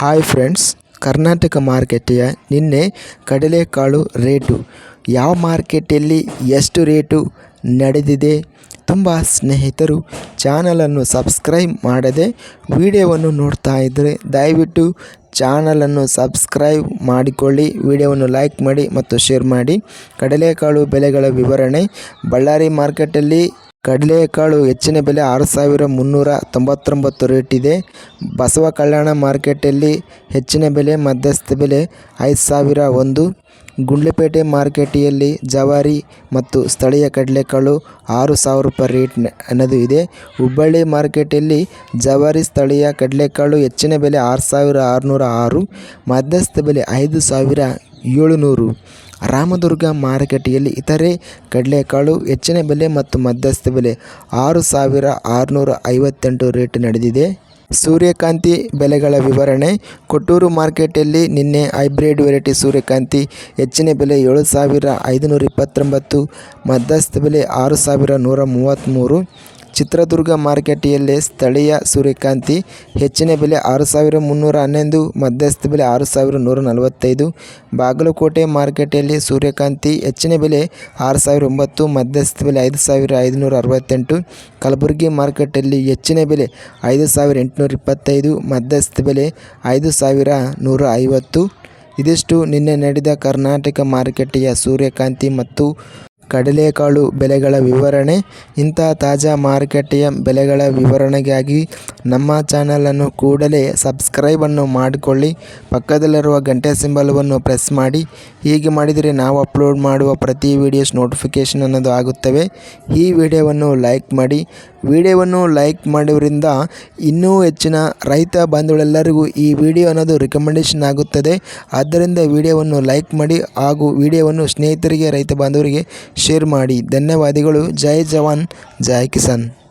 Hi friends Karnataka ಮಾರುಕಟ್ಟೆಯ ನಿನ್ನೆ ಕಡಲೆಕಾಳು ರೇಟು. ಯಾವ ಮಾರ್ಕೆಟಲ್ಲಿ ಎಷ್ಟು ರೇಟು ನಡೆದಿದೆ ತುಂಬ ಸ್ನೇಹಿತರು ಚಾನಲನ್ನು ಸಬ್ಸ್ಕ್ರೈಬ್ ಮಾಡದೆ ವಿಡಿಯೋವನ್ನು ನೋಡ್ತಾ ಇದ್ದರೆ ದಯವಿಟ್ಟು ಚಾನಲನ್ನು ಸಬ್ಸ್ಕ್ರೈಬ್ ಮಾಡಿಕೊಳ್ಳಿ, ವಿಡಿಯೋವನ್ನು ಲೈಕ್ ಮಾಡಿ ಮತ್ತು ಶೇರ್ ಮಾಡಿ. ಕಡಲೆಕಾಳು ಬೆಲೆಗಳ ವಿವರಣೆ ಬಳ್ಳಾರಿ ಮಾರ್ಕೆಟಲ್ಲಿ ಕಡಲೆಕಾಳು ಹೆಚ್ಚಿನ ಬೆಲೆ ಆರು ಸಾವಿರ ಮುನ್ನೂರ ತೊಂಬತ್ತೊಂಬತ್ತು ರೇಟ್ ಇದೆ. ಬಸವ ಕಲ್ಯಾಣ ಮಾರ್ಕೆಟಲ್ಲಿ ಹೆಚ್ಚಿನ ಬೆಲೆ, ಮಧ್ಯಸ್ಥ ಬೆಲೆ ಐದು ಸಾವಿರ ಒಂದು. ಗುಂಡ್ಲುಪೇಟೆ ಮಾರ್ಕೆಟಿಯಲ್ಲಿ ಜವಾರಿ ಮತ್ತು ಸ್ಥಳೀಯ ಕಡಲೆಕಾಳು ಆರು ಸಾವಿರ ರೂಪಾಯಿ ರೇಟ್ ಅನ್ನೋದು ಇದೆ. ಹುಬ್ಬಳ್ಳಿ ಮಾರ್ಕೆಟಲ್ಲಿ ಜವಾರಿ ಸ್ಥಳೀಯ ಕಡಲೆಕಾಳು ಹೆಚ್ಚಿನ ಬೆಲೆ ಆರು ಸಾವಿರ ಆರುನೂರ ಆರು, ಮಧ್ಯಸ್ಥ ಬೆಲೆ ಐದು ಸಾವಿರ ಏಳುನೂರು. ರಾಮದುರ್ಗ ಮಾರುಕಟ್ಟೆಯಲ್ಲಿ ಇತರೆ ಕಡಲೆಕಾಳು, ಹೆಚ್ಚಿನ ಬೆಲೆ ಮತ್ತು ಮಧ್ಯಸ್ಥ ಬೆಲೆ ಆರು ಸಾವಿರ ಆರುನೂರ ಐವತ್ತೆಂಟು ರೇಟ್ ನಡೆದಿದೆ. ಸೂರ್ಯಕಾಂತಿ ಬೆಲೆಗಳ ವಿವರಣೆ, ಕೊಟ್ಟೂರು ಮಾರ್ಕೆಟಲ್ಲಿ ನಿನ್ನೆ ಹೈಬ್ರಿಡ್ ವೆರೈಟಿ ಸೂರ್ಯಕಾಂತಿ, ಹೆಚ್ಚಿನ ಬೆಲೆ ಏಳು ಸಾವಿರ ಐದುನೂರ ಇಪ್ಪತ್ತೊಂಬತ್ತು, ಮಧ್ಯಸ್ಥ ಬೆಲೆ ಆರು ಸಾವಿರ ನೂರ ಮೂವತ್ತ್ಮೂರು ಚಿತ್ರದುರ್ಗ ಮಾರುಕಟ್ಟೆಯಲ್ಲಿ ಸ್ಥಳೀಯ ಸೂರ್ಯಕಾಂತಿ. ಹೆಚ್ಚಿನ ಬೆಲೆ ಆರು ಸಾವಿರ ಮುನ್ನೂರ ಹನ್ನೊಂದು, ಮಧ್ಯಸ್ಥ ಬೆಲೆ ಆರು ಸಾವಿರ ನೂರ ನಲವತ್ತೈದು. ಬಾಗಲಕೋಟೆ ಮಾರುಕಟ್ಟೆಯಲ್ಲಿ ಸೂರ್ಯಕಾಂತಿ ಹೆಚ್ಚಿನ ಬೆಲೆ ಆರು ಸಾವಿರ ಒಂಬತ್ತು, ಮಧ್ಯಸ್ಥ ಬೆಲೆ ಐದು ಸಾವಿರ ಐದುನೂರ ಅರವತ್ತೆಂಟು. ಕಲಬುರಗಿ ಮಾರುಕಟ್ಟೆಯಲ್ಲಿ ಹೆಚ್ಚಿನ ಬೆಲೆ ಐದು ಸಾವಿರ ಎಂಟುನೂರ ಇಪ್ಪತ್ತೈದು, ಮಧ್ಯಸ್ಥ ಬೆಲೆ ಐದು ಸಾವಿರ ನೂರ ಐವತ್ತು. ಇದಿಷ್ಟು ನಿನ್ನೆ ನಡೆದ ಕರ್ನಾಟಕ ಮಾರುಕಟ್ಟೆಯ ಸೂರ್ಯಕಾಂತಿ ಮತ್ತು ಕಡಲೆಕಾಳು ಬೆಲೆಗಳ ವಿವರಣೆ ಇಂತಹ ತಾಜಾ ಮಾರುಕಟ್ಟೆಯ ಬೆಲೆಗಳ ವಿವರಣೆಗಾಗಿ ನಮ್ಮ ಚಾನಲನ್ನು ಕೂಡಲೇ ಸಬ್ಸ್ಕ್ರೈಬನ್ನು ಮಾಡಿಕೊಳ್ಳಿ, ಪಕ್ಕದಲ್ಲಿರುವ ಗಂಟೆ ಸಿಂಬಲವನ್ನು ಪ್ರೆಸ್ ಮಾಡಿ. ಹೀಗೆ ಮಾಡಿದರೆ ನಾವು ಅಪ್ಲೋಡ್ ಮಾಡುವ ಪ್ರತಿ ವೀಡಿಯೋಸ್ ನೋಟಿಫಿಕೇಷನ್ ಅನ್ನೋದು ಆಗುತ್ತವೆ. ಈ ವಿಡಿಯೋವನ್ನು ಲೈಕ್ ಮಾಡಿ ವಿಡಿಯೋವನ್ನು ಲೈಕ್ ಮಾಡೋದ್ರಿಂದ ಇನ್ನೂ ಹೆಚ್ಚಿನ ರೈತ ಬಾಂಧವರೆಲ್ಲರಿಗೂ ಈ ವಿಡಿಯೋ ಅನ್ನೋದು ರಿಕಮೆಂಡೇಷನ್ ಆಗುತ್ತದೆ. ಆದ್ದರಿಂದ ವಿಡಿಯೋವನ್ನು ಲೈಕ್ ಮಾಡಿ ಹಾಗೂ ವಿಡಿಯೋವನ್ನು ಸ್ನೇಹಿತರಿಗೆ, ರೈತ ಬಾಂಧವರಿಗೆ ಶೇರ್ ಮಾಡಿ. ಧನ್ಯವಾದಗಳು. ಜೈ ಜವಾನ್. ಜೈ ಕಿಸಾನ್.